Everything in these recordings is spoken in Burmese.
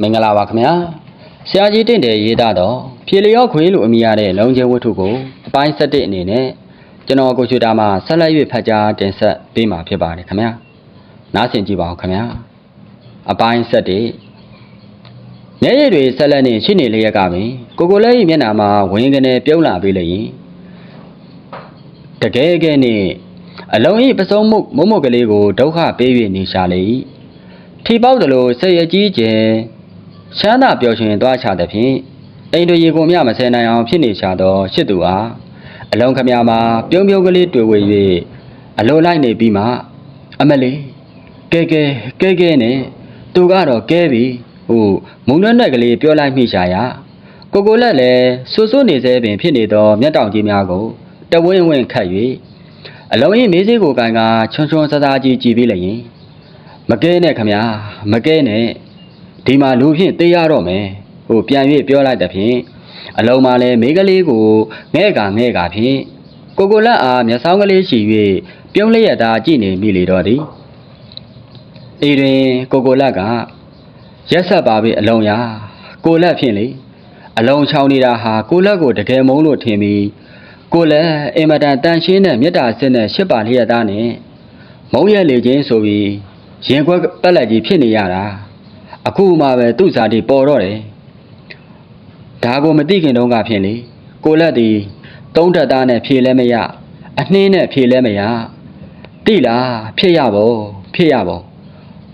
မင်္ဂလာပါခင်ဗျာဆရာကြီးတင့်တယ်ရေးသားတော့ဖြေလျော့ခွေလို့အမည်ရတဲ့လုံချင်းဝတ္ထုကိုအပိုင်း7အနေနဲ့ကျွန်တော်ကိုချူတာမှာဆက်လက်၍ဖတ်ကြားတင်ဆက်ပေးမှာဖြစ်ပါတယ်ခင်ဗျာနားဆင်ကြည့်ပါဦးခင်ဗျာအပိုင်း7ညရည်တွေဆက်လက်နေရှိနေလျက်ကပင်ကိုကိုလေးရဲ့မျက်နှာမှာဝင်ကနေပြုံးလာပေးလိုက်ရင်တကယ်ကဲနဲ့အလုံးဤပစုံမှုမုံမုတ်ကလေးကိုဒုက္ခပေး၍နေရှာလေ၏ထီပေါက်တယ်လို့စိတ်အကြီးကျယ် ချမ်းသာပျော်ရွှင်သွားချတဲ့ဖြင့်အိမ်တို့ရေကုန်မြမဆယ်နိုင်အောင်ဖြစ်နေချသောရှစ်သူအားအလုံးခမမှာပြုံးပြုံးကလေးတွေ့ဝေ၍အလုံးလိုက်နေပြီးမှအမလေးကဲကဲကဲကဲနဲ့သူကတော့ကဲပြီဟိုမုံနှွက်နှက်ကလေးပြောလိုက်မိရှာရာကိုကိုလက်လည်းဆူဆူနေစေပင်ဖြစ်နေသောမျက်တောင်ကြီးများကိုတဝင်းဝင်းခတ်၍အလုံးရင်မေးစေးကိုကန်ကချွန်းချွန်းဆဆကြီးကြည်ပြီးလျင်မကဲနဲ့ခမမကဲနဲ့ ဒီမှာလူဖြင့်တေးရတော့မယ်ဟိုပြန်၍ပြောလိုက်တဲ့ဖြင့်အလုံးမလည်းမိန်းကလေးကိုငဲ့ကငဲ့ကဖြင့်ကိုကိုလက်အားမျက်စောင်းကလေးရှိ၍ပြုံးလျက်သာကြည့်နေမိလေတော့သည်ဤတွင်ကိုကိုလက်ကရက်ဆက်ပါပြီအလုံးရကိုလက်ဖြင့်လေအလုံးချောင်းနေတာဟာကိုလက်ကိုတကယ်မုန်းလို့ထင်ပြီးကိုလက်အင်မတန်တန်ရှင်းတဲ့မေတ္တာစစ်နဲ့ရှစ်ပါလျက်သားနဲ့မုံရက်လေချင်းဆိုပြီးရင်ခွက်ပက်လက်ကြီးဖြစ်နေရတာ အခုမှပဲသူ့စာတိပေါ်တော့တယ်ဒါကိုမသိခင်တုန်းကဖြင့်လေကိုလက်ဒီသုံးထက်သားနဲ့ဖြေလဲမရအနှင်းနဲ့ဖြေလဲမရတိလားဖြစ်ရပါဖြစ်ရပါ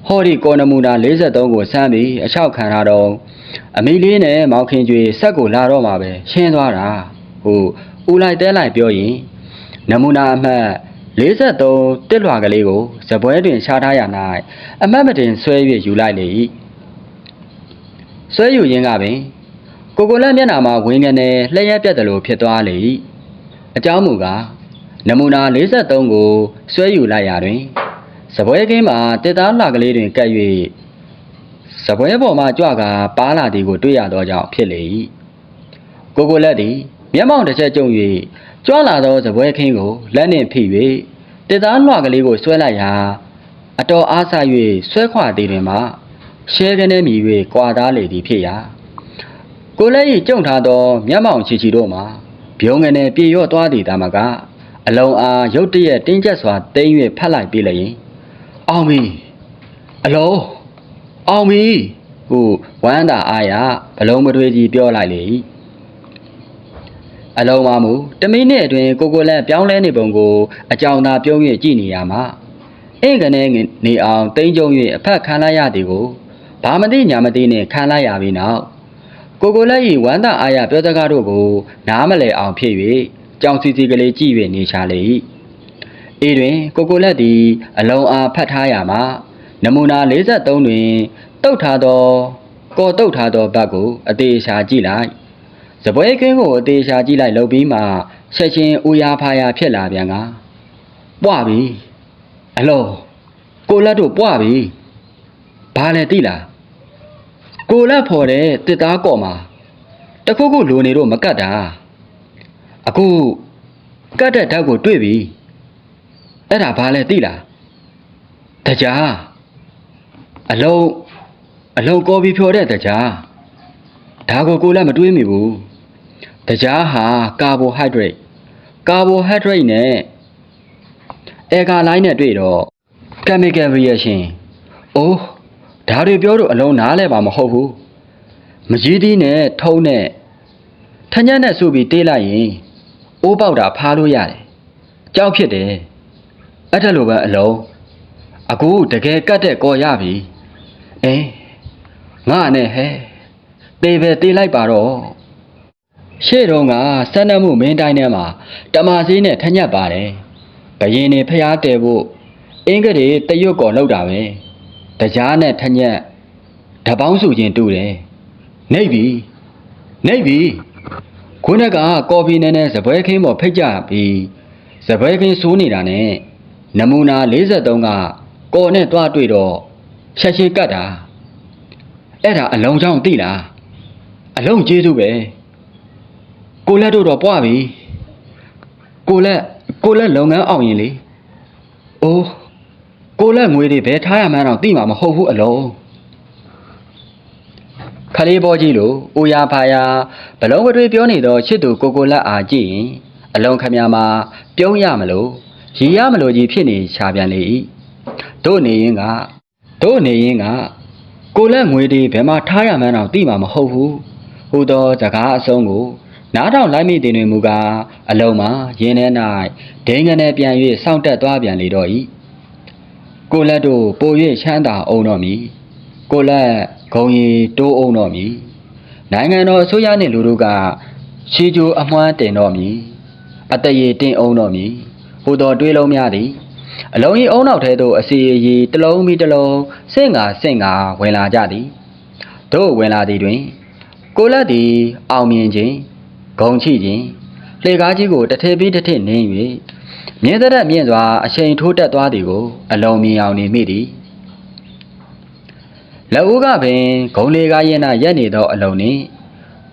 ဟောဒီကောနမူနာ53ကိုစမ်းပြီးအလျှောက်ခံထားတော့အမီလေးနဲ့မောင်ခင်ကျွေဆက်ကိုလာတော့မှာပဲရှင်းသွားတာဟိုဦးလိုက်တဲလိုက်ပြောရင်နမူနာအမှတ်53တစ်လွှာကလေးကိုဇပွဲတွင်ရှားထားရ၌အမတ်မတင်ဆွဲ၍ယူလိုက်လေ၏ ဆွဲယူရင်းကပင်ကိုကိုလက်မျက်နှာမှာဝင်းကနေလျှက်ရက်ပြတ်တယ်လို့ဖြစ်သွားလေ၏အကြောင်းမူကားနမူနာ53ကိုဆွဲယူလိုက်ရာတွင်ဇပွဲကင်းမှာတစ်သားလှကလေးတွင်ကပ်၍ဇပွဲပေါ်မှကြွကပါလာသည်ကိုတွေ့ရသောကြောင့်ဖြစ်လေ၏ကိုကိုလက်သည်မျက်မှောင်တစ်ချက်ကျုံ၍ကြွလာသောဇပွဲခင်းကိုလက်နှင့်ဖိ၍တစ်သားလှကလေးကိုဆွဲလိုက်ရာအတော်အားဆ၍ဆွဲခွာသည်တွင်မှ ရှဲကနေမြည်၍ကွာသားလေသည်ဖြစ်ရာကိုလည်းဤကြုံထားသောမျက်မှောင်ချီချီတို့မှာဘုံငနဲ့ပြေရော့သွားသည်တာမကအလုံးအားရုတ်တရက်တင်းကျပ်စွာတိမ့်၍ဖတ်လိုက်ပြီလျင်အောင်ပြီအလုံးအောင်ပြီဟုဝမ်းသာအားရဘလုံးမတွေးကြီးပြောလိုက်လေ၏အလုံးမမူတမိနစ်အတွင်းကိုကိုလည်းပြောင်းလဲနေပုံကိုအကြောင်းသာပြုံး၍ကြည့်နေရမှာအင်ကနေနေအောင်တိမ့်ကြုံ၍အဖက်ခံလိုက်ရသည်ကို ဘာမသိညာမသိနဲ့ခံလိုက်ရပြီနောက်ကိုကိုလက်ဤဝမ်းသာအားရပြောစကားတို့ကို နားမလည်အောင်ဖြစ်၍ကြောင်စီစီကလေးကြည့်၍နေချလေ၏ဤတွင်ကိုကိုလက်သည် အလုံးအားဖတ်ထားရမှာနမူနာ53တွင်တုတ်ထားသောကော်တုတ်ထားသောဘတ်ကိုအသေးချာကြည့်လိုက်စပွဲခင်းကိုအသေးချာကြည့်လိုက်လုပ်ပြီးမှဆက်ချင်းဦးရဖာရဖြစ်လာပြန်ကပွားပြီအလုံးကိုလက်တို့ပွားပြီဘာလဲသိလား ကိုလက်ဖော်တဲ့တစ်သားကော့မှာတခုခုလိုနေတော့မကတ်တာအခုကတ်တဲ့ဓာတ်ကိုတွေ့ပြီအဲ့ဒါဘာလဲသိလားတကြားအလုံးအလုံးကော်ပြီးဖြော်တဲ့တကြားဒါကိုကိုလက်မတွေးမိဘူးတကြားဟာကာဘိုဟိုက်ဒရိတ်ကာဘိုဟိုက်ဒရိတ်နဲ့အေဂါလိုင်းနဲ့တွေ့တော့ chemical reaction အိုး ဒါတွေပြောတော့အလုံးနားလဲပါမဟုတ်ဘူးမကြီးသီးနဲ့ထုံးနဲ့ထညက်နဲ့စုပြီးတေးလိုက်ရင်အိုးပေါက်တာဖားလို့ရတယ်ကြောက်ဖြစ်တယ်အဲ့ဒါလိုပဲအလုံးအခုတကယ်ကတ်တဲ့ကော်ရပြီအေးငါနဲ့ဟဲတေးပဲတေးလိုက်ပါတော့ရှေ့တုန်းကစမ်းနှမှုမင်းတိုင်းထဲမှာတမာစည်းနဲ့ထညက်ပါတယ်ဘယင်းနေဖျားတယ်ဖို့အင်္ဂရေတရွတ်ကော်လောက်တာပဲ တကြားနဲ့ထညက်တပေါင်းစုချင်းတူတယ်။နေပြီ။နေပြီ။ခုနကကော်ဖီနဲ့နဲ့စပွဲခင်းပေါ်ဖိတ်ကြပြီးစပွဲခင်းစိုးနေတာနဲ့နမူနာ53ကကော်နဲ့တွားတွေ့တော့ချက်ချင်းကတ်တာ။အဲ့ဒါအလုံးချောင်းသိလား။အလုံးကျေးဇူးပဲ။ကိုလက်တို့တော့ပွားပြီ။ကိုလက်ကိုလက်လုပ်ငန်းအောင်ရင်လေ။အိုး ကိုလက်ငွေတွေဘယ်ထားရမှန်းတော့သိမှာမဟုတ်ဘူးအလုံးကလေးပေါ်ကြီးလိုအိုယာဖာယာဘလုံးကတွေပြောနေသောချစ်သူကိုကိုလက်အားကြည့်ရင်အလုံးခမများမှာပြုံးရမလို့ရည်ရမလို့ကြီးဖြစ်နေချပြန်လေ၏တို့နေရင်ကတို့နေရင်ကကိုလက်ငွေတွေဘယ်မှာထားရမှန်းတော့သိမှာမဟုတ်ဘူးဟူသောစကားအဆုံးကိုနားထောင်လိုက်မိတင်တွေမူကားအလုံးမှာရင်းထဲ၌ဒိန်းကနေပြန်၍စောင့်တက်သွားပြန်လေတော့၏ ကိုလက်တို့ပို၍ချမ်းသာအောင်တော့မည်ကိုလက်ဂုံရီတိုးအောင်တော့မည်နိုင်ငံတော်အစိုးရနှင့်လူတို့ကရှီဂျိုအမွှမ်းတင်တော့မည်အတရေတင်အောင်တော့မည်ဟိုတော်တွေးလုံးများသည်အလုံးကြီးအုံနောက်ထဲသို့အစီအရီတစ်လုံးပြီးတစ်လုံးစင့်ငါစင့်ငါဝင်လာကြသည်တို့ဝင်လာသည်တွင် ကိုလက်သည်အောင်မြင်ခြင်းဂုံချိခြင်းလှေကားကြီးကိုတစ်ထည်ပြီးတစ်ထည်နင်း၍ မြင်းသက်မြင့်စွာအချိန်ထိုးတက်သွားသည်ကိုအလုံးမြင်အောင်နေမိသည်လက်ဦးကပင်ဂုံလေကားရင်နာရက်နေသောအလုံးနှင့်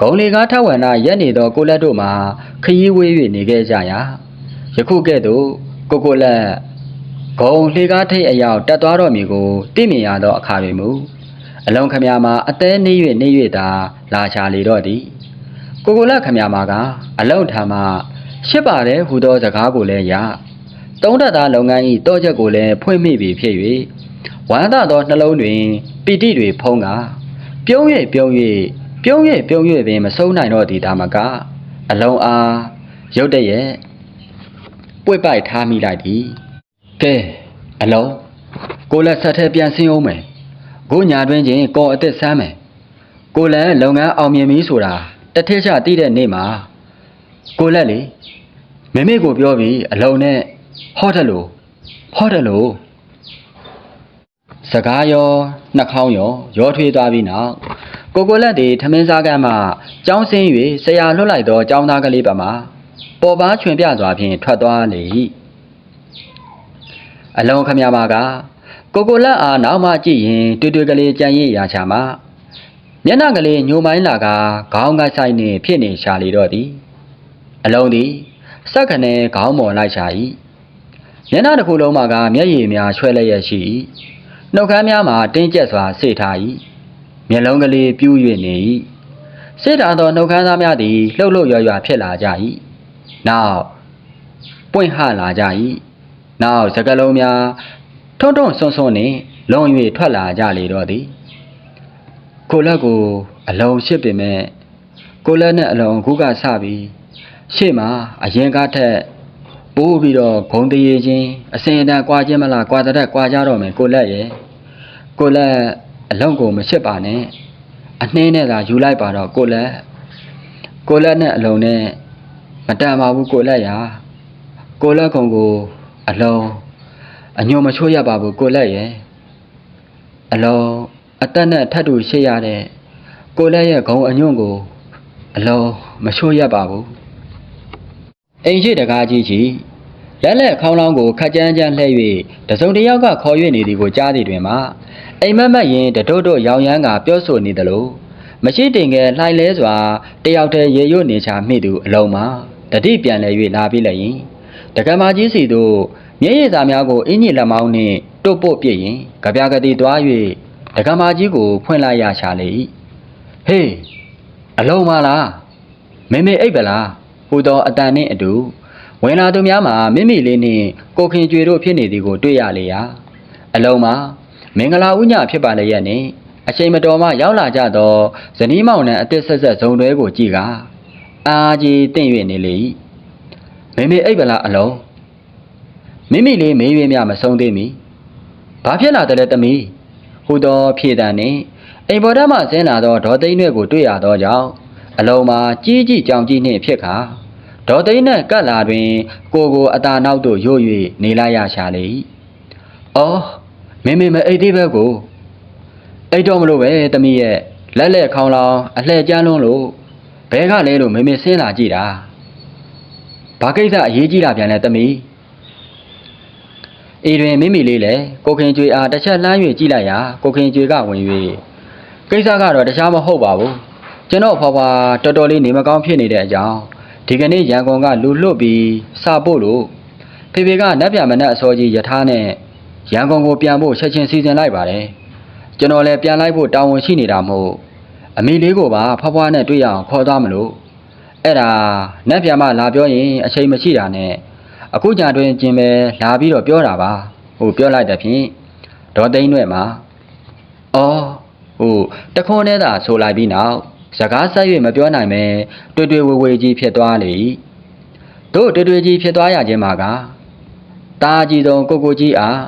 ဂုံလေကားထဝန္နာရက်နေသောကိုလက်တို့မှာခရီးဝေး၍နေခဲ့ကြရာယခုကဲ့သို့ကိုကိုလက်ဂုံလေကားထိတ်အရောက်တက်သွားတော်မူကိုသိမြင်ရသောအခါတွင်မူအလုံးခမများမှာအသေးနေ၍နေ၍သာလာချလေတော့သည်ကိုကိုလက်ခမများမှာကအလုံးထံမှ ရှစ်ပါတယ်ဟူသောစကားကိုလည်းရသုံးတတ်သားလုပ်ငန်း၏တောချက်ကိုလည်းဖွင့်မိပြီဖြစ်၍ဝမ်းသာသောနှလုံးတွင်ပီတိတွေဖုံးကပြုံး၍ပြုံး၍ပြုံး၍ပြုံး၍ပင်မဆုံးနိုင်တော့သည်ဒါမကအလုံးအားရုတ်တရက်ပွေ့ပိုက်ထားမိလိုက်သည်ကဲအလုံးကိုလက်ဆက်ထဲပြန်ဆင်းအောင်မယ်ကိုညာတွင်ချင်းကော်အသက်ဆမ်းမယ်ကိုလက်လုပ်ငန်းအောင်မြင်ပြီဆိုတာတထက်ချတိတဲ့နေ့မှာကိုလက်လေ မမေကိုပြောပြီးအလုံးနဲ့ဟောတယ်လို့ဟောတယ်လို့စကားရောနှာခေါင်းရောရောထွေးသွားပြီးနောက်ကိုကိုလက်သည်ထမင်းစားကမ်းမှကြောင်းဆင်း၍ဆရာလွတ်လိုက်သောចောင်းသားကလေးပါမှာပေါ်ပါချွင်ပြစွာဖြင့်ထွက်သွားလေ၏အလုံးခမရပါကကိုကိုလက်အားနောက်မှကြည့်ရင်တွေ့တွေ့ကလေးကြံရည်ရာချာမှာမျက်နှာကလေးညိုမိုင်းလာကခေါင်းကဆိုင်နှင့်ဖြစ်နေရှာလေတော့သည်အလုံးသည် စက်ခနဲ့ခေါင်းမော်လိုက်ရှာ၏မျက်နှာတစ်ခုလုံးမှာကမျက်ရည်များချွဲလျက်ရှိ၏နှုတ်ခမ်းများမှာတင်းကျပ်စွာစေထား၏မျက်လုံးကလေးပြူး၍နေ၏စေထားသောနှုတ်ခမ်းသားများသည်လှုပ်လှုပ်ရွရွဖြစ်လာကြ၏နောက်ပွင့်ဟလာကြ၏နောက်စကလုံးများထုံထုံဆွန်းဆွန်းနှင့်လုံ၍ထွက်လာကြလေတော့သည်ကိုလက်ကိုအလုံးရှစ်ပင်မဲ့ကိုလက်နဲ့အလုံးအခုကစပြီး ရှေ့မှာအရင်ကထက်ပိုးပြီးတော့ဂုံတရေချင်းအစင်အတန်ကွာခြင်းမလားကွာတဲ့ကွာကြတော့မယ်ကိုလက်ရဲ့ကိုလက်အလုံးကိုမရှစ်ပါနဲ့အနှင်းနဲ့သာယူလိုက်ပါတော့ကိုလက်ကိုလက်နဲ့အလုံးနဲ့မတန်ပါဘူးကိုလက်ရာကိုလက်ကုံကိုအလုံးအညိုမချိုးရပါဘူးကိုလက်ရဲ့အလုံးအတက်နဲ့ထပ်တူရှိရတဲ့ကိုလက်ရဲ့ဂုံအညွန့်ကိုအလုံးမချိုးရပါဘူး အိမ်ရှိတကားကြီးကြီးလက်လက်ခေါင်းလောင်းကိုခက်ကြမ်းကြမ်းလှဲ့၍တစုံတစ်ယောက်ကခေါ်၍နေသည်ကိုကြားသည်တွင်မှအိမ်မက်မက်ရင်တတို့တို့ရောင်ရမ်းကပြောဆိုနေသလိုမရှိတင်ငယ်လှိုင်လဲစွာတယောက်တည်းရေရွတ်နေချာမိသူအလုံးမှာတတိပြန်လဲ၍လာပြီးလည်းရင်တကမာကြီးစီတို့မျက်ရည်စာများကိုအင်းကြီးလက်မောင်းနှင့်တုတ်ပုတ်ပြစ်ရင်ကြပြာကတိသွား၍တကမာကြီးကိုဖွင့်လိုက်ရချာလေ၏ဟေးအလုံးမလားမေမေအိပ်ပလား ဟူသောအတန်နှင့်အတူဝင်လာသူများမှာမိမိလေးနှင့်ကိုခင်ကျွေတို့ဖြစ်နေသည်ကိုတွေ့ရလေရာအလုံးမှာမင်္ဂလာဥညဖြစ်ပါလျက်နှင့်အချိန်မတော်မှရောက်လာကြသောဇနီးမောင်နှံအသက်ဆက်ဆက်ဇုံတွဲကိုကြည့်ကအာကြီးတင့်၍နေလေ၏မိမိအိပ်ပလားအလုံးမိမိလေးမေး၍မြမဆုံးသေးမီဘာဖြစ်လာတယ်လဲတမီးဟူသောဖြေတံနှင့်အိမ်ပေါ်ထမှဆင်းလာသောဒေါ်သိန်းရွက်ကိုတွေ့ရသောကြောင့် အလုံးမှာကြီးကြီးကြောင်ကြီးနှင့်ဖြစ်ခါဒေါ်သိန်းနဲ့ကပ်လာတွင် ကိုကိုအတာနောက်သို့ရို့၍နေလိုက်ရရှာလေ၏အော်မင်းမင်းမအိတ်သေးပဲကိုအိတ်တော့မလို့ပဲတမီးရဲ့လက်လက်ခေါင်းလောင်းအလှဲ့ကြမ်းလွန်းလို့ဘဲကလဲလို့မင်းမင်းဆင်းလာကြည့်တာဘာကိစ္စအရေးကြီးတာပြန်လဲတမီးအေတွင်မိမိလေးလည်းကိုခင်ကျွေအားတစ်ချက်လှမ်း၍ကြည့်လိုက်ရာကိုခင်ကျွေကဝင်၍ကိစ္စကတော့တခြားမဟုတ်ပါဘူး ကျွန်တော်ဖွာဖွာတော်တော်လေးနေမကောင်းဖြစ်နေတဲ့အကြောင်းဒီကနေ့ရန်ကုန်ကလူလွတ်ပြီးစာပို့လို့ဖေဖေကနက်ပြမနက်အစောကြီးယထာနဲ့ရန်ကုန်ကိုပြန်ဖို့ချက်ချင်းစီစဉ်လိုက်ပါတယ်ကျွန်တော်လည်းပြန်လိုက်ဖို့တာဝန်ရှိနေတာမဟုတ်အမေလေးကိုပါဖွားဖွားနဲ့တွေ့ရအောင်ခေါ်သွားမလို့အဲ့ဒါနက်ပြမလာပြောရင်အချိန်မရှိတာနဲ့အခုကြတွင်ကျင်ပဲလာပြီးတော့ပြောတာပါဟိုပြောလိုက်တဲ့ဖြင့်ဒေါ်သိန်းရွက်မှာအော်ဟိုတခွန်းနဲ့သာဆိုလိုက်ပြီးနောက် စကားဆက်၍မပြောနိုင်ပဲတွေ့တွေ့ဝေဝေကြီးဖြစ်သွားလေ၏တို့တွေ့တွေ့ကြီးဖြစ်သွားရခြင်းမှာကတာအကြီးဆုံးကိုကိုကြီးအား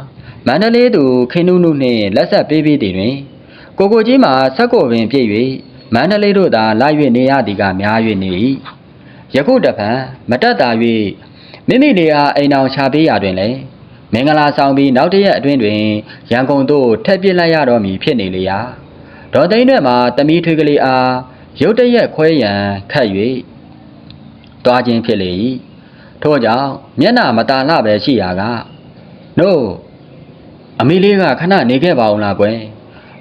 မန္တလေးသူခိနုနုနှင့်လက်ဆက်ပေးပြီးတည်တွင် ကိုကိုကြီးမှာဆက်ကိုပင်ပြည့်၍မန္တလေးတို့သာလိုက်၍နေရသည်ကများ၍နေ၏ယခုတပံမတက်တာ၍မိမိလေးအားအိမ်အောင်ချပေးရတွင်လည်းမင်္ဂလာဆောင်ပြီးနောက်တစ်ရက်အတွင်းတွင်ရန်ကုန်သို့ထက်ပြစ်လိုက်ရတော်မူဖြစ်နေလေရာဒေါ်သိန်းတွင်မှာတမီထွေးကလေးအား ရုတ်တရက်ခွဲရန်ခတ်၍တွားခြင်းဖြစ်လေ၏ထို့ကြောင့်မျက်နှာမตาလှပဲရှိရာကနို့အမေလေးကခဏနေခဲ့ပါအောင်လားကွယ်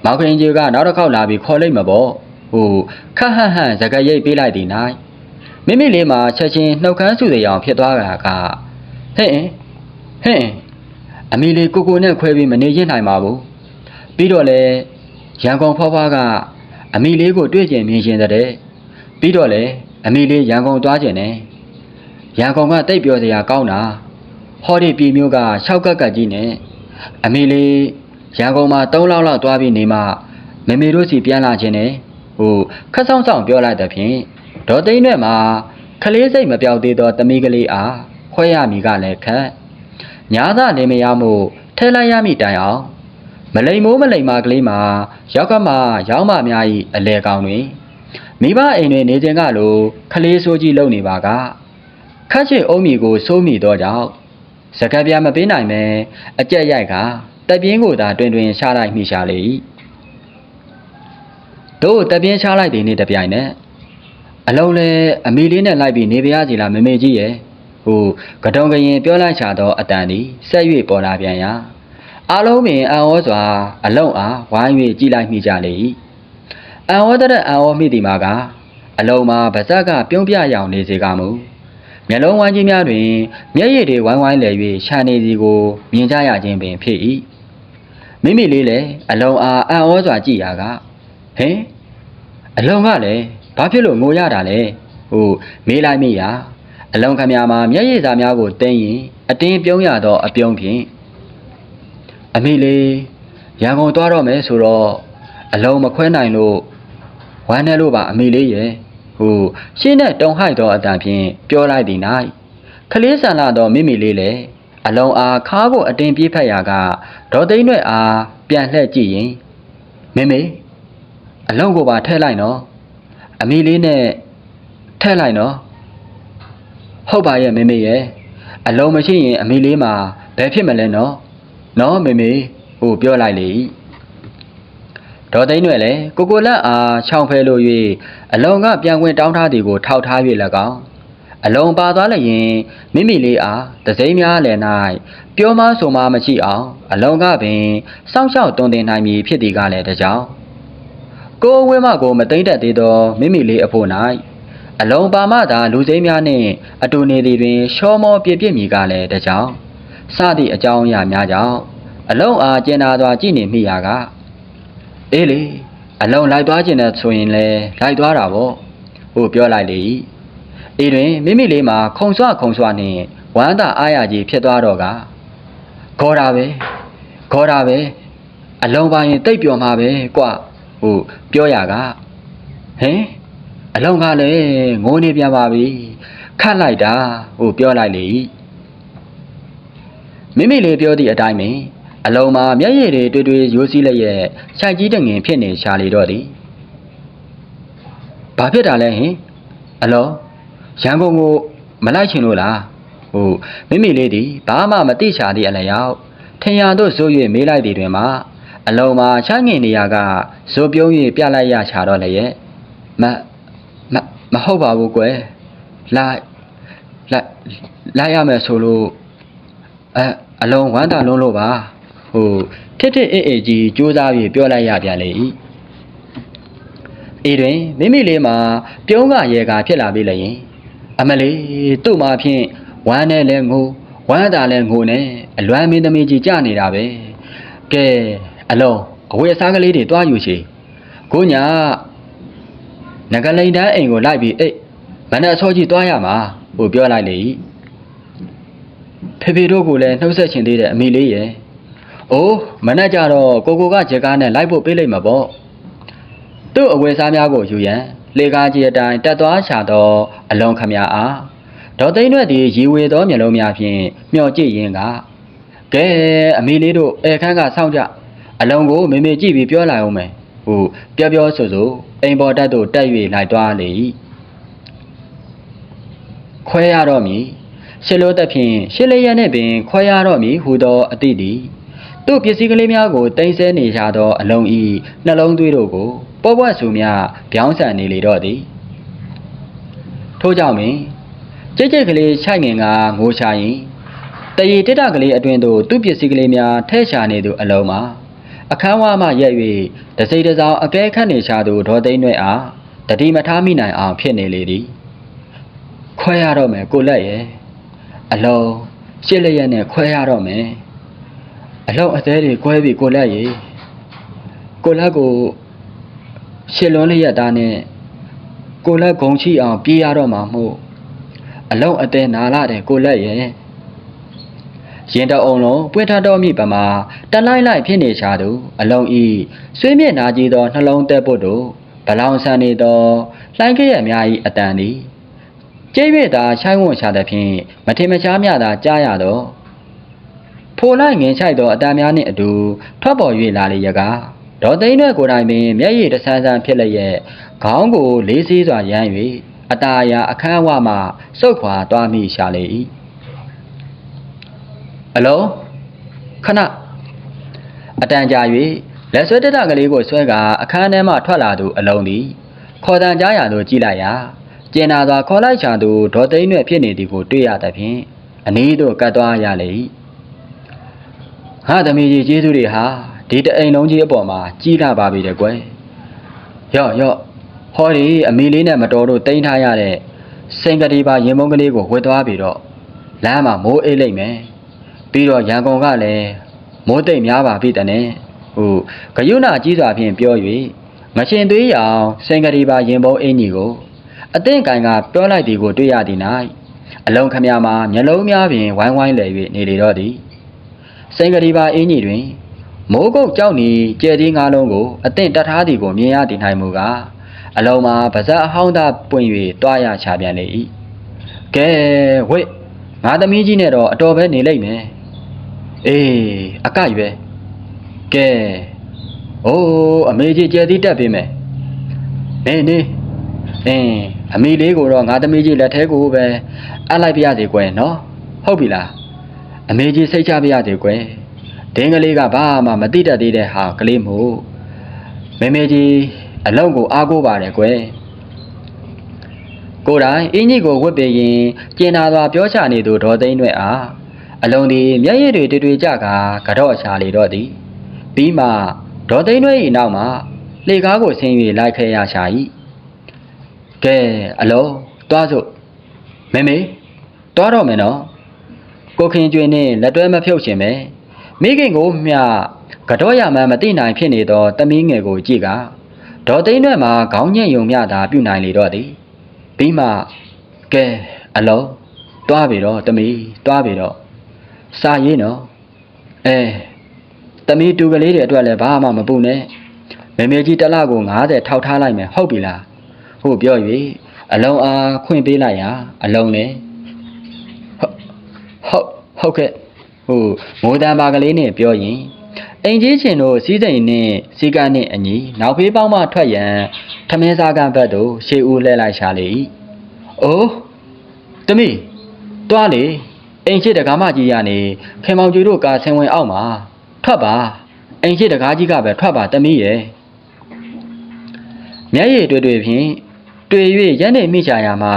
မောင်ခင်ကြီးကနောက်တစ်ခေါက်လာပြီးခေါ်လိုက်မှာပေါ့ဟိုခက်ဟန့်ဟန့်စကရိတ်ပေးလိုက်သည်နိုင်မိမိလေးမှာချက်ချင်းနှုတ်ခမ်းစုတဲ့အောင်ဖြစ်သွားတာကဟဲ့ဟဲ့အမီလေးကိုကိုနဲ့ခွဲပြီးမနေရင်နိုင်ပါဘူးပြီးတော့လေရန်ကုန်ဖွားဖွားက အမီလေးကိုတွေ့ကျင်မြင်ရှင်တဲ့ပြီးတော့လေအမီလေးရန်ကုန်သွားကျင်တယ်ရန်ကုန်ကတိတ်ပြောစရာကောင်းတာဟောဒီပြည်မျိုးကရှောက်ကက်ကက်ကြီးနဲ့အမီလေးရန်ကုန်မှာ၃လောက်လောက်သွားပြီးနေမှမေမေတို့စီပြန်လာခြင်းနဲ့ဟိုခက်ဆောင်ဆောင်ပြောလိုက်တဲ့ဖြင့်ဒေါ်သိန်းနဲ့မှာခလေးစိတ်မပြောက်သေးသောတမီးကလေးအားခွဲရမိကလည်းခက်ညာသာနေမရမှုထဲလိုက်ရမိတိုင်အောင် မလိမ်မိုးမလိမ်မာကလေးမှာရောက်ကမှရောင်းမများ၏အလဲကောင်တွင်မိဘအိမ်တွင်နေခြင်းကလိုခလေးဆိုးကြီးလုံနေပါကခက်ချစ်အုံးမီကိုစိုးမိသောကြောင့်စကပြမပေးနိုင်မဲအကြက်ရိုက်ကတက်ပြင်းကိုသာတွင်တွင်ရှားလိုက်မိရှာလေ၏တို့တက်ပြင်းရှားလိုက်တဲ့နေ့တစ်ပြိုင်နက်အလုံးလဲအမီလေးနဲ့လိုက်ပြီးနေပါရစီလားမမေကြီးရဲ့ဟိုကတုံကရင်ပြောလိုက်ချသောအတန်သည်ဆက်၍ပေါ်လာပြန်ရာ အလုံးပင်အံ့ဩစွာအလုံးအားဝိုင်း၍ကြည်လိုက်မိကြလေ၏အံ့ဩတဲ့အံ့ဩမိသည်မှာကအလုံးမှာဗဇက်ကပြုံးပြရောင်နေစေကမူမျက်လုံးဝိုင်းကြီးများတွင်မျက်ရည်တွေဝိုင်းဝိုင်းလည်၍ရှာနေစီကိုမြင်ကြရခြင်းပင်ဖြစ်၏မိမိလေးလည်းအလုံးအားအံ့ဩစွာကြည်ရာကဟင်အလုံးကလည်းဘာဖြစ်လို့ငိုရတာလဲဟိုမေးလိုက်မိရာအလုံးခမများမှာမျက်ရည်စာများကိုတင်းရင်အတင်းပြုံးရသောအပြုံးဖြင့် အမေလေးရန်ကုန်သွားတော့မယ်ဆိုတော့အလုံးမခွဲနိုင်လို့ဝမ်းနဲ့လို့ပါအမေလေးရဲ့ဟိုရှင်းနဲ့တုံဟိုက်သောအတန်ဖြင့်ပြောလိုက်သည်၌ခလေးဆန်လာသောမိမိလေးလည်းအလုံးအားခါးကိုအတင်းပြေးဖက်ရာကဒေါ်သိန်းရွက်အားပြန်လှည့်ကြည့်ရင်မေမေအလုံးကိုပါထဲ့လိုက်နော်အမေလေးနဲ့ထဲ့လိုက်နော်ဟုတ်ပါရဲ့မေမေရဲ့အလုံးမရှိရင်အမေလေးမှာဘယ်ဖြစ်မလဲနော် နော်မေမေဟိုပြောလိုက်လေဒေါ်သိန်းတွေလည်းကိုကိုလက်အားချောင်းဖဲလို့၍အလုံးကပြန်ဝင်တောင်းထားသည်ကိုထောက်ထား၍၎င်းအလုံးပါသွားလျင်မိမိလေးအားတစိမ့်များလည်း၌ပြောမဆိုမမရှိအောင် အလုံးကပင်စောင့်ရှောက်တွင်တင်နိုင်မည်ဖြစ်သည်ကလည်းတကြောင်ကိုဝင်းမကိုမသိမ့်တတ်သေးသောမိမိလေးအဖို့၌အလုံးပါမသာလူစိမ့်များနှင့်အတူနေသည်တွင်ရှောမောပြည့်ပြည့်မိကလည်းတကြောင် စသည့်အကြောင်းအရာများကြောင့်အလုံးအားကျင်နာစွာကြည်နေမိရာကအေးလေအလုံးလိုက်သွားခြင်းနဲ့ဆိုရင်လေလိုက်သွားတာပေါ့ဟိုပြောလိုက်လေဤတွင်မိမိလေးမှာခုံဆွခုံဆွနှင့်ဝမ်းသာအားရကြီးဖြစ်သွားတော့ကခေါ်တာပဲခေါ်တာပဲအလုံးပါရင်တိတ်ပျော်မှာပဲကွဟိုပြောရကဟင်အလုံးကလည်းငိုးနေပြန်ပါပြီခတ်လိုက်တာဟိုပြောလိုက်လေ မိမိလေးပြောသည့်အတိုင်းပင်အလုံးမှာမျက်ရည်တွေတွေ့တွေ့ရိုးစီးလျက်ခြိုက်ကြီးတငင်ဖြစ်နေရှာလေတော့သည်ဘာဖြစ်တာလဲဟင်အလုံးရန်ကုန်ကိုမလိုက်ချင်လို့လားဟိုမိမိလေးသည်ဘာမှမသိချာသည့်အလျောက်ထင်ရတို့ဆို၍မေးလိုက်သည်တွင်မှအလုံးမှာချငင်နေရကဇိုပြုံး၍ပြလိုက်ရချာတော့လည်းရဲ့မမမဟုတ်ပါဘူးကွယ်လိုက်လိုက်လိုက်ရမယ်ဆိုလို့အဲ အလုံးဝမ်းသာလုံးလို့ပါဟိုထစ်ထစ်အေးအေးကြီးစူးစားပြီးပြောလိုက်ရပြန်လေ၏ဤတွင်မိမိလေးမှာပြုံးကရေကာဖြစ်လာပြီလျင် အမလေးသူ့မှာဖြင့်ဝမ်းနဲ့လဲငိုဝမ်းသာလဲငိုနဲ့အလွမ်းမင်းသမီးကြီးကြနေတာပဲကဲအလုံးအဝယ်စားကလေးတွေတွားယူချေကိုညာငကလိန်တန်းအိမ်ကိုလိုက်ပြီးအိတ်မနဲ့အစောကြီးသွားရမှာဟိုပြောလိုက်လေ၏ ဖေဖေတို့ကလည်းနှုတ်ဆက်ချင်သေးတဲ့အမိလေးရဲ့အိုးမနဲ့ကြတော့ကိုကိုကဂျက်ကားနဲ့လိုက်ဖို့ပေးလိုက်မှာပေါ့သူ့အဝယ်စားများကိုယူရန်လေကားကြီးအတိုင်းတက်သွားချတော့အလွန်ခမရအားဒေါ်သိန်းရွက်သည်ရီဝေသောမျက်လုံးများဖြင့်မျှော်ကြည့်ရင်းကကဲအမေလေးတို့အဲခန်းကစောင့်ကြအလုံးကိုမေမေကြည့်ပြီးပြောလိုက်အောင်မယ်ဟိုပြောပြောဆိုဆိုအိမ်ပေါ်တက်သို့တက်၍လိုက်သွားလေ၏ခွဲရတော့မည် ရှစ်လို့တက်ဖြင့်ရှစ်လေးရက်နှင့်ပင်ခွဲရတော့မည်ဟူသောအသည့်သည်သူ့ပစ္စည်းကလေးများကိုတင်ဆဲနေကြသောအလုံးဤနှလုံးသွေးတို့ကိုပောပွက်ဆူများပြောင်းဆန်နေလေတော့သည်ထို့ကြောင့်ပင်ကြိတ်ကြိတ်ကလေးခြိုက်ငင်ကငိုချရင်တရီတက်တာကလေးအတွင်သို့သူ့ပစ္စည်းကလေးများထဲရှာနေသူအလုံးမှာအခန်းဝါမှရက်၍တစိမ့်တစောင်းအကဲခတ်နေချသူဒေါ်သိန်းနှဲ့အားတတိမထားမိနိုင်အောင်ဖြစ်နေလေသည်ခွဲရတော့မယ်ကိုလက်ရဲ့ အလုံးရှစ်လက်ရက်နဲ့ခွဲရတော့မယ်အလုံးအသေးတွေကွဲပြီကိုလက်ရဲ့ကိုလက်ကိုရှစ်လုံးလေးရက်သားနဲ့ကိုလက်ဂုံချီအောင်ပြေးရတော့မှာမို့အလုံးအသေးနာလာတယ်ကိုလက်ရဲ့ရင်တအောင်လုံးပွင့်ထတော်မိပမာတလိုက်လိုက်ဖြစ်နေချသူအလုံးဤဆွေးမြင့်နာကြီးသောနှလုံးသက်ပုတ်တို့ဗလောင်ဆန်နေသောလှိုင်းကြရများ၏အတန်သည် ကျိ၍သာရှိုင်းဝွန်ချသဖြင့်မထင်မရှားမြသာကြားရသောဖိုလိုက်ငင်ချိုက်သောအတန်များနှင့်အတူထွက်ပေါ်၍လာလေရကားဒေါ်သိန်းရွက်ကိုယ်တိုင်ပင်မျက်ရည်တဆန်းဆန်းဖြစ်လျက်ခေါင်းကိုလေးစေးစွာရမ်း၍အตาအယာအခန်းအဝမှစုတ်ခွာသွားမိရှာလေ၏အလုံးခဏအတန်ကြာ၍လက်ဆွဲတက်တာကလေးကိုဆွဲကအခန်းထဲမှထွက်လာသူအလုံးသည်ခေါ်တန်ကြားရသို့ကြည့်လိုက်ရာ ကျင်နာစွာခေါ်လိုက်ချသူဒေါ်သိန်းရွက်ဖြစ်နေသည်ကိုတွေ့ရသဖြင့်အနည်းသို့ကတ်သွားရလေ၏ဟာသမီးကြီးကျေးဇူးတွေဟာဒီတအိမ်လုံးကြီးအပေါ်မှာကြီးလာပါပြီတဲ့ကွယ်ရော့ရော့ဟောဒီအမီလေးနဲ့မတော်တို့တင်ထားရတဲ့စိန်ကလေးပါရင်မုံကလေးကိုဝတ်သွားပြီတော့လမ်းမှာမိုးအိတ်လိုက်မယ်ပြီးတော့ရန်ကုန်ကလည်းမိုးတိတ်များပါပြီတနဲ့ဟိုဂယုဏကြီးစွာဖြင့်ပြော၍မရှင်သွေးရအောင်စိန်ကလေးပါရင်မုံအင်းကြီးကို အသင့်ကင်ကပြောလိုက်သည်ကိုတွေ့ရသည်၌အလုံးခမများမှာမျက်လုံးများပင်ဝိုင်းဝိုင်းလည်၍နေလေတော့သည်စိန်ကလေးပါအင်းကြီးတွင်မိုးကုတ်ကြောက်နေကျဲသေးငါးလုံးကိုအသင့်တတ်ထားသည်ကိုမြင်ရသည်နိုင်မူကားအလုံးမှာပါဇက်အဟောင်းသားပွင့်၍တွားရချပြန်လေ၏ကဲဝိတ်ငါသမီးကြီးနဲ့တော့အတော်ပဲနေလိမ့်မယ်အေးအကရွယ်ကဲအိုးအမေကြီးကျဲသေးတက်ပေးမယ်နေနေ အင်းအမေလေးကိုတော့ငါသမီးကြီးလက်ထဲကိုပဲအပ်လိုက်ပြရစီကွယ်နော်ဟုတ်ပြီလားအမေကြီးစိတ်ချပြရစီကွယ်ဒင်းကလေးကဘာမှမသိတတ်သေးတဲ့ဟာကလေးမို့မေမေကြီးအလုံးကိုအားကိုးပါတယ်ကွယ်ကိုယ်တိုင်အင်းကြီးကိုဝတ်ပေရင်ကျင်နာစွာပြောချနေသူဒေါ်သိန်းတွေအားအလုံးသည်မျက်ရည်တွေတွေ့တွေ့ကြကာကတော့ချလေတော့သည်ပြီးမှဒေါ်သိန်းတွေ၏နောက်မှလေကားကိုဆင်း၍လိုက်ခဲ့ရရှာ၏ ကဲအလုံးသွားစို့မေမေသွားတော့မယ်နော်ကိုခင်ကျွင်းနဲ့လက်တွဲမဖြုတ်ရှင်ပဲမိခင်ကိုမျှကတော့ရမှန်းမသိနိုင်ဖြစ်နေသောတမီးငယ်ကိုကြည့်ကဒေါ်သိန်းတွေမှာခေါင်းညက်ယုံမျှသာပြုနိုင်လေတော့သည်ပြီးမှကဲအလုံးတွားပြီတော့တမီးတွားပြီတော့စာရေးနော်အဲတမီးတူကလေးတွေအတွက်လည်းဘာမှမပူနဲ့မေမေကြီးတစ်လကို90ထောက်ထားလိုက်မယ်ဟုတ်ပြီလား ဟုတ်ပြော၍အလုံးအားခွင့်ပေးလိုက်ရာအလုံးလည်းဟုတ်ဟုတ်ဟုတ်ကဲ့ဟိုမိုးတန်ပါကလေးနဲ့ပြောရင်အိမ်ကြီးချင်းတို့စီးစိမ်နဲ့စီကန်းနဲ့အညီနောက်ဖေးပေါင်းမှထွက်ရန်ထမင်းစားကန်းဘက်သို့ရှေးဦးလှဲလိုက်ရှာလေ၏အိုးတမီတွားလေအိမ်ရှိတကားမကြီးရနေခင်မောင်ကျူတို့ကာဆင်ဝင်အောက်မှာထွက်ပါအိမ်ရှိတကားကြီးကပဲထွက်ပါတမီရဲ့မျက်ရည်တွေ့တွေ့ဖြင့် တွေ့၍ရက်နေမိချာယာမှ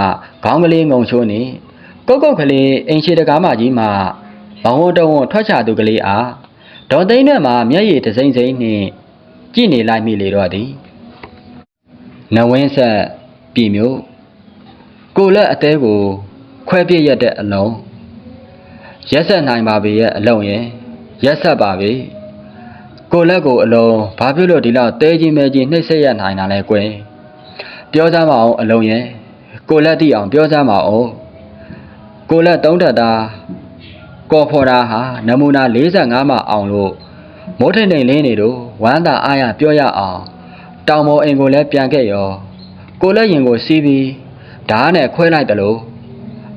ခေါင်းကလေးငုံချိုးနေကုတ်ကုတ်ကလေးအိမ်ရှိတကားမကြီးမှဘဝတုံးထွက်ချသူကလေးအားဒေါ်သိန်းနဲ့မှမျက်ရည်တစိမ့်စိမ့်နှင့်ကြည့်နေလိုက်မိလေတော့သည်နဝင်းဆက်ပြည်မျိုးကိုလက်အသေးကို ခွဲပြစ်ရက်တဲ့အလုံးရက်ဆက်နိုင်ပါပြီရဲ့အလုံးရဲ့ရက်ဆက်ပါပြီကိုလက်ကိုအလုံးဘာဖြစ်လို့ဒီလောက်တဲကြီးမဲကြီးနှိမ့်ဆက်ရနိုင်တာလဲကွယ် ပြောစမ်းပါအောင်အလုံးရဲ့ကိုလက်တိအောင်ပြောစမ်းပါအောင်ကိုလက်သုံးထက်သားကော်ဖော်တာဟာနမူနာ45မှအောင်လို့မိုးထိန်ထိန်လင်းနေတို့ဝမ်းသာအားရပြောရအောင်တောင်မော်အိမ်ကိုလည်းပြန်ခဲ့ရောကိုလက်ရင်ကိုစီးပြီးဓာတ်နဲ့ခွဲလိုက်တယ်လို့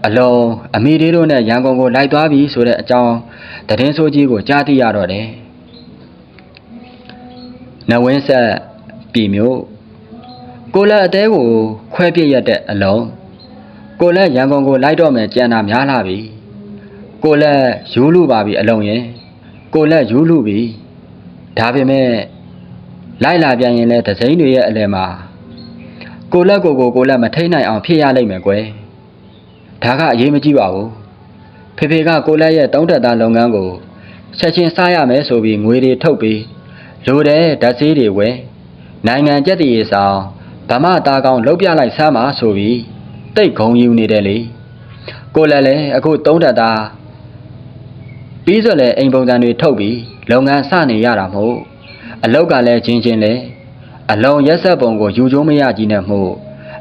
အလုံးအမိသေးတို့နဲ့ရန်ကုန်ကိုလိုက်သွားပြီဆိုတဲ့အကြောင်းသတင်းဆိုးကြီးကိုကြားသိရတော့တယ်။နဝင်းဆက်ပြည်မျိုး ကိုလက်အသေးကိုခွဲပြစ်ရတဲ့အလုံးကိုလက်ရန်ကုန်ကိုလိုက်တော့မယ်ကြံတာများလာပြီ။ကိုလက်ယူလူပါပြီအလုံးရင်ကိုလက်ယူလူပြီဒါပေမဲ့လိုက်လာပြန်ရင်လည်းသစိမ့်တွေရဲ့အလဲမှာကိုလက်ကိုကိုကိုလက်မထိန်နိုင်အောင်ဖြစ်ရလိမ့်မယ်ကွယ်ဒါကအရေးမကြီးပါဘူးဖေဖေကကိုလက်ရဲ့တုံးတက်သားလုပ်ငန်းကိုဆက်ချင်းစားရမယ်ဆိုပြီးငွေတွေထုတ်ပြီးလိုတဲ့ဓာတ်ဆေးတွေဝယ်နိုင်ငံကျက်တည်ဆောင် ဗမာသားကောင်းလှုပ်ပြလိုက်စမ်းပါဆိုပြီးတိတ်ဂုံယူနေတယ်လေကိုလက်လည်းအခုတုံးတက်သားပြီးဆိုလည်းအိမ်ပုံစံတွေထုတ်ပြီးလုပ်ငန်းစနေရတာမဟုတ်အလောက်ကလည်းချင်းချင်းလဲအလုံးရက်ဆက်ပုံကိုယူကျုံးမရကြီးနဲ့မှု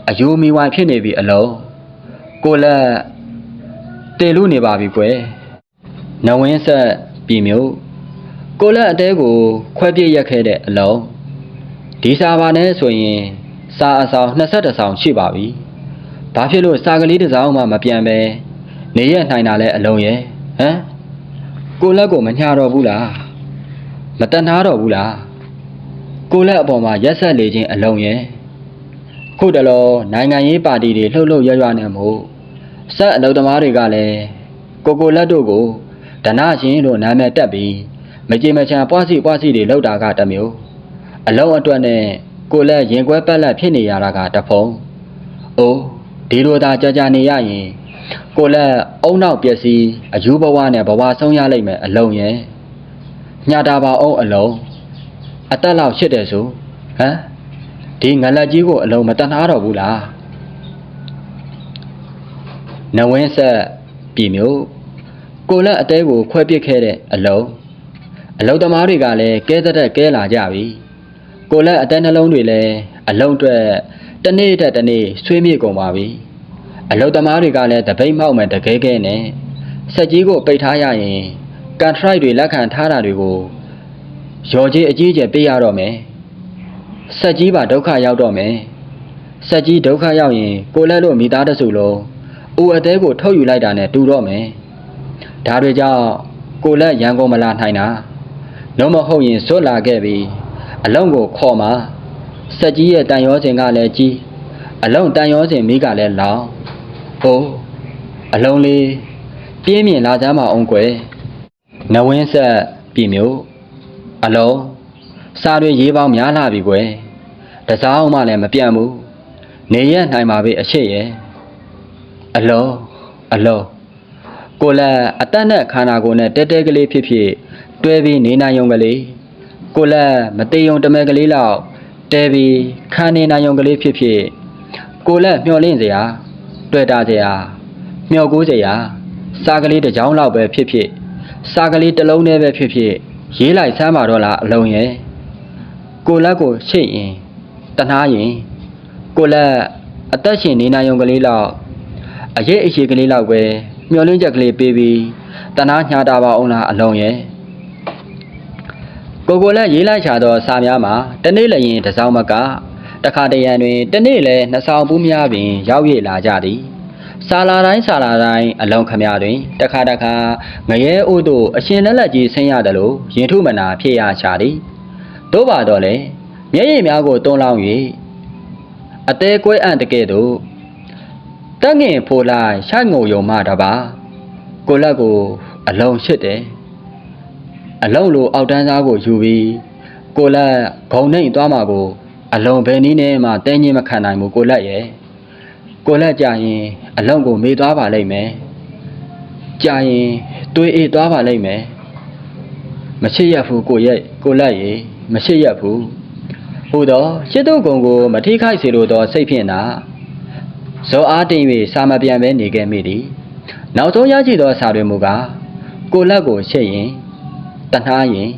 အယူမီဝိုင်ဖြစ်နေပြီအလုံးကိုလက်တေလူနေပါပြီကွယ်နဝင်းဆက်ပြည်မျိုးကိုလက်အတဲကိုခွဲပြစ်ရက်ခဲ့တဲ့အလုံးဒီစာပါနဲ့ဆိုရင် စာအဆောင်22ဆောင်ရှိပါပြီဘာဖြစ်လို့စာကလေးတစ်စောင်းမှမပြန်ပဲနေရနိုင်တာလဲအလုံးရဲ့ဟမ်ကိုလက်ကိုမညာတော့ဘူးလားမတန်ထားတော့ဘူးလားကိုလက်အပေါ်မှာရက်ဆက်လေခြင်းအလုံးရဲ့ခုတလောနိုင်ငံရေးပါတီတွေလှုပ်လှုပ်ရွရွနေမှုစက်အလုပ်သမားတွေကလည်းကိုကိုလက်တို့ကိုဒနာရှင်လို့နာမည်တက်ပြီးမကြေမချမ်းပွားစီပွားစီတွေလောက်တာကတစ်မျိုးအလုံးအတွက်နဲ့ ကိုလက်ရင်ကွဲပက်လက်ဖြစ်နေရတာကတစ်ဖုံအိုးဒီလိုသာကြာကြာနေရရင်ကိုလက်အုံနောက်ပျက်စီးအယူဘဝနဲ့ဘဝဆုံးရလိမ့်မယ်အလုံးရဲ့ညတာပါအောင်အလုံးအသက်လောက်ရှိတယ်ဆိုဟမ်ဒီငလက်ကြီးကိုအလုံးမတန်ထားတော့ဘူးလားနဝင်းဆက်ပြည်မျိုးကိုလက်အသေးကိုခွဲပစ်ခဲ့တဲ့အလုံးအလုံးသမားတွေကလည်းကဲတဲ့ကဲလာကြပြီ ကိုလက်အတဲနှလုံးတွေလည်းအလုံးအတွက်တစ်နေ့တက်တစ်နေ့ဆွေးမြေ့ကုန်ပါပြီအလုံးသမားတွေကလည်းတပိတ်မောက်မယ်တကယ်ကဲနဲ့ဆက်ကြီးကိုပိတ်ထားရရင်ကန်ထရိုက်တွေလက်ခံထားတာတွေကိုရော်ကြီးအကြီးကျယ်ပေးရတော့မယ်ဆက်ကြီးပါဒုက္ခရောက်တော့မယ်ဆက်ကြီးဒုက္ခရောက်ရင်ကိုလက်လို့မိသားတစုလုံးဦးအသေးကိုထုတ်ယူလိုက်တာနဲ့တူတော့မယ်ဒါတွေကြောင့်ကိုလက်ရန်ကုန်မလာနိုင်တာလုံးမဟုတ်ရင်စွတ်လာခဲ့ပြီး အလုံးကိုခေါ်มาဆက်ကြီးရဲ့တန်ရောစင်ကလည်းကြီးအလုံးတန်ရောစင်မိကလည်းလောင်ဟိုးအလုံးလေးပြင်းမြင်လာကြမှာအောင်ကွယ်နဝင်းဆက်ပြည်မျိုးအလုံးစားတွေရေးပေါင်းများလာပြီကွယ်တစားအောင်မှလည်းမပြတ်ဘူးနေရနိုင်ပါပဲအရှိရဲ့အလုံးအလုံးကိုလက်အတက်နဲ့ခန္ဓာကိုယ်နဲ့တဲတဲကလေးဖြစ်ဖြစ်တွဲပြီးနေနိုင်ုံကလေး ကိုလက်မသေးုံတမဲကလေးလောက်တဲပြီးခန်းနေနိုင်ုံကလေးဖြစ်ဖြစ်ကိုလက်မျောလင့်စရာတွေ့တာစရာမျောကိုးစရာစားကလေးတစ်ကြောင်းလောက်ပဲဖြစ်ဖြစ်စားကလေးတစ်လုံးနဲ့ပဲဖြစ်ဖြစ်ရေးလိုက်စမ်းပါတော့လားအလုံးရဲ့ကိုလက်ကိုရှိတ်ရင်တနာရင်ကိုလက်အသက်ရှင်နေနိုင်ုံကလေးလောက်အရေးအရှိကလေးလောက်ပဲမျောလင်းချက်ကလေးပေးပြီးတနာညာတာပါအောင်လားအလုံးရဲ့ ကိုကိုလက်ရေးလိုက်ချတော့စာများမှာတနေ့လည်းရင်တစ်စောင်းမကတခါတရံတွင်တနေ့လည်းနှစ်ဆောင်ပူးများပင် ရောက်ရလာကြသည်စာလာတိုင်းစာလာတိုင်းအလုံးခမတွင်တခါတခါငရဲအိုးတို့အရှင်လက်လက်ကြီးဆင်းရတယ်လို့ရင်ထုမနာဖြစ်ရချသည်တို့ပါတော့လေမျက်ရည်များကိုတွန်းလောင်း၍အသေးကွဲအံ့တကဲ့သို့တက်ငင်ဖိုးလိုက်ရှိုက်ငုံယုံမှတပါကိုလက်ကိုအလုံးရှစ်တယ် အလုံးလိုအောက်တန်းစားကိုယူပြီးကိုလက်ဂုံနှိမ်သွားမှာကိုအလုံးဘယ်နည်းနဲ့မှတဲငင်းမခံနိုင်ဘူးကိုလက်ရဲ့ကိုလက်ကြရင်အလုံးကိုမေးသွားပါလိမ့်မယ်။ကြာရင်တွေးအေးသွားပါလိမ့်မယ်။မရှိရဘူးကိုရဲ့ကိုလက်ရေမရှိရဘူး။ဟိုတော့ရှစ်တုတ်ကုံကိုမထိခိုက်စေလိုသောစိတ်ဖြင့်သာဇောအားတင်၍စာမပြန်ပဲနေခဲ့မိသည်။နောက်ဆုံးရရှိသောစာတွေမူကားကိုလက်ကိုရှစ်ရင် တနှားရင်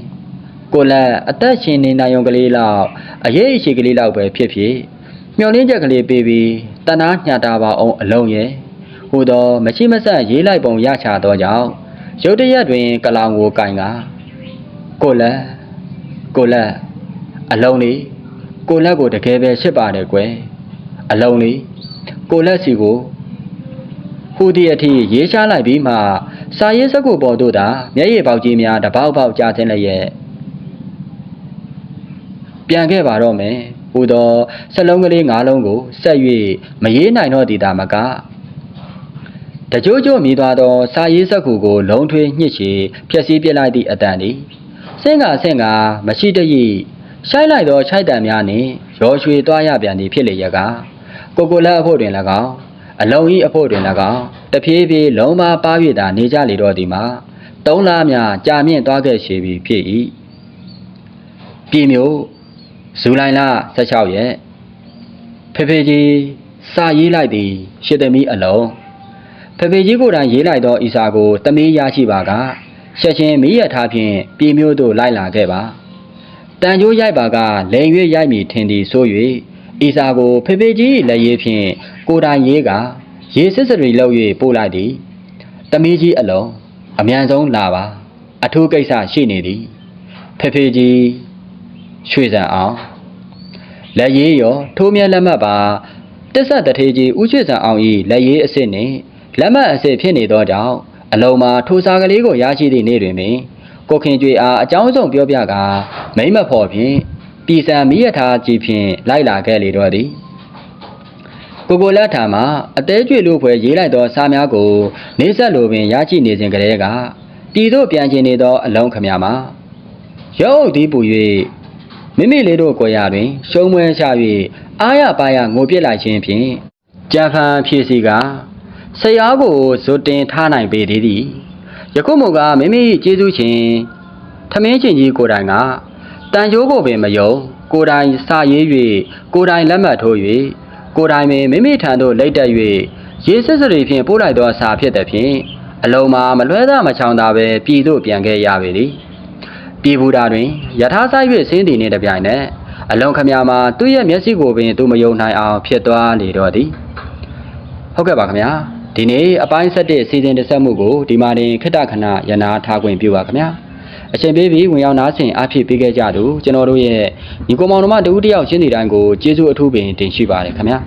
ကိုလက်အသက်ရှင်နေနိုင်ုံကလေးလောက်အရေးအရှိကလေးလောက်ပဲဖြစ်ဖြစ်မျောလင်းချက်ကလေးပေးပြီးတနာညှတာပါအောင်အလုံးရဲ့ဟူသောမရှိမဆက်ရေးလိုက်ပုံရချသောကြောင့်ရုတ်တရက်တွင် ကလောင်ကိုကင်ကကိုလက်ကိုလက်အလုံးလေးကိုလက်ကိုတကယ်ပဲရှစ်ပါတယ်ကွယ်အလုံးလေးကိုလက်စီကိုဟူသည့်အထိရေးချလိုက်ပြီးမှ စာရေးစကုပေါ်တို့သာမျက်ရည်ပေါက်ကြီးများတပေါက်ပေါက်ကြားခြင်းလည်းရဲ့ပြန်ခဲ့ပါတော့မယ်ဟူသောစလုံးကလေး၅လုံးကိုဆက်၍မရေးနိုင်တော့သည်သာမကတကြိုးကြိုးမြည်သွားသောစာရေးစက်ကူကိုလုံးထွေးညှစ်ချေဖျက်ဆီးပစ်လိုက်သည့်အတန်သည်စင်ကဆင့်ကမရှိတည်းရှိုက်လိုက်သောခြိုက်တံများနှင့်ရောရွှေသွားရပြန်သည်ဖြစ်လေရကကိုကိုလက်အဖို့တွင်၎င်းအလုံးဤအဖို့တွင်၎င်း တဖြည်းဖြည်းလုံးမပါ၍သာနေကြလေတော့သည်မှာသုံးလားများကြာမြင့်သွားခဲ့ရှိပြီဖြစ်၏ပြည်မျိုးဇူလိုင်လ16ရက်ဖေဖေကြီးစာရေးလိုက်သည်ရှစ်သမီးအလုံးဖေဖေကြီးကိုယ်တိုင်ရေးလိုက်သောဤစာကိုသမီးရရှိပါကချက်ချင်းမိရထားဖြင့်ပြည်မျိုးသို့လိုက်လာခဲ့ပါတန်ကြိုးရိုက်ပါကလိန်ရွရိုက်မိထင်သည်ဆို၍ဤစာကိုဖေဖေကြီး၏လက်ရေးဖြင့်ကိုယ်တိုင်ရေးက ရေစစ်စရီလောက်၍ပို့လိုက်သည်သမီးကြီးအလုံးအမြန်ဆုံးလာပါ အထူးကိစ္စရှိနေသည်ဖေဖေကြီးရွှေစံအောင်လက်ရေးရောထိုးမြဲလက်မှတ်ပါတစ္ဆတထေကြီးဥချွေဆန်အောင်ဤလက်ရေးအစ်စ်နှင့်လက်မှတ်အစ်စ်ဖြစ်နေသောကြောင့်အလုံးမှာထိုစာကလေးကိုရရှိသည့်နေ့တွင်ပင်ကိုခင်ကျွေအားအကြောင်းစုံပြောပြကာမိမ့်မဖော်ဖြင့်ပြည်စံမိရထားကြီးဖြင့်လိုက်လာခဲ့လေတော့သည် ကိုကိုလက်ထာမှာအသေးကျွေလို့ဖွယ်ရေးလိုက်သောစာများကိုနေဆက်လိုပင်ရရှိနေစဉ်ကလေးကပြည်သို့ပြန်ကျင်နေသောအလုံးခမများမှာရုပ်ဒီပူ၍မိမိလေးတို့ကိုယ်ရတွင် ရှုံးမွဲချ၍အားရပါရငိုပြစ်လိုက်ခြင်းဖြင့်ကြံဖန်ဖြည့်စီကဆရာကိုဇွတ်တင်ထားနိုင်ပေသေးသည်ယခုမူကမိမိကျေးဇူးရှင်ထမင်းချင်းကြီးကိုယ်တိုင်ကတန်ကြိုးကိုပင်မယုံကိုယ်တိုင်စာရေး၍ကိုယ်တိုင်လက်မှတ်ထိုး၍ ကိုယ်တိုင်ပင်မိမိထံသို့လိတ်တက်၍ရေးစစ်စရီဖြင့်ပို့လိုက်သောစာဖြစ်သည်ဖြင့်အလုံးမှာမလွဲသာမချောင်သာပဲပြည်သို့ပြန်ခဲ့ရပေသည်ပြည်ဘူးတာတွင်ယထာဆိုင်၍ဆင်းသည်နှင့်တပြိုင်နက်အလုံးခမများမှာသူ့ရဲ့မျက်စိကိုပင်သူမယုံနိုင်အောင်ဖြစ်သွားလေတော့သည်ဟုတ်ကဲ့ပါခင်ဗျာဒီနေ့အပိုင်း7စီစဉ်တစ်ဆက်မှုကိုဒီမှာတင်ခိတ္တခဏရနာထားခွင့်ပြုပါခင်ဗျာ အချိန်ပေးပြီးဝင်ရောက်နားဆင်အားဖြည့်ပေးခဲ့ကြသူကျွန်တော်တို့ရဲ့ညီကောင်မောင်တို့မတူတယောက်ချင်းစီတိုင်းကိုကျေးဇူးအထူးပင်တင်ရှိပါတယ်ခင်ဗျာ